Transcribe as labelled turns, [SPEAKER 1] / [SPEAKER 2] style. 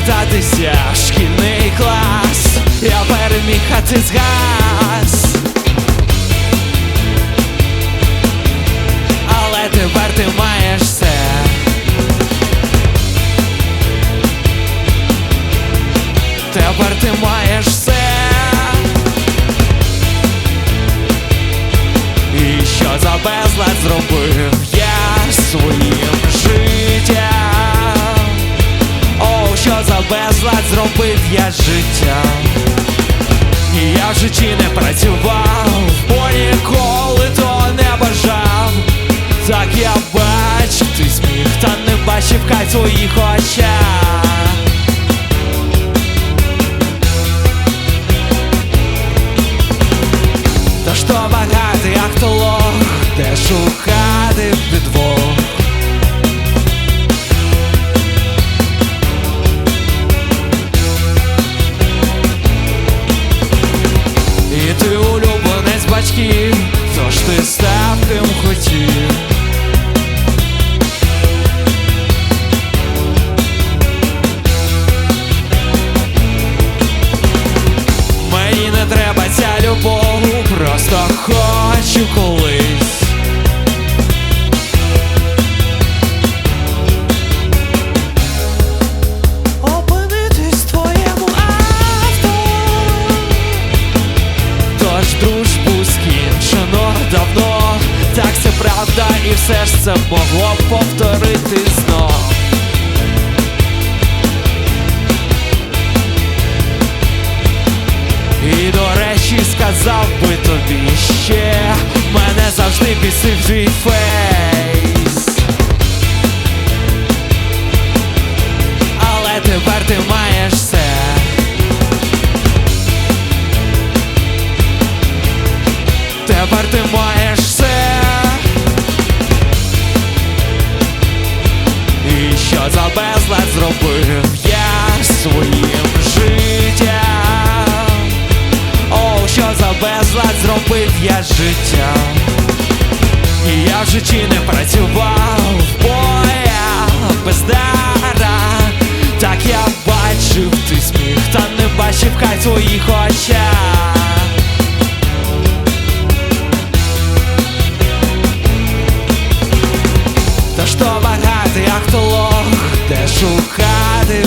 [SPEAKER 1] повертатися в шкільний клас. Я переміг, а ти згас. Але тепер ти маєш все. Тепер ти маєш зробив я життям? І я в житті не працював, бо ніколи то не бажав. Так я бачив, ти сміх, та не бачив кай в твоїх очах. Та що багатий, а хто лох, де шукати хочу колись. Опинитись в твоєму авто. Тож дружбу скінчено давно, так це правда, і все ж це могло б повторити знов. І до речі, сказав би тобі ще я життям? І я в житті не працював, бо я бездара. Так я бачив, ти сміх, та не бачив хай твоїх очах. Та що багатий, а хто лох, де шукати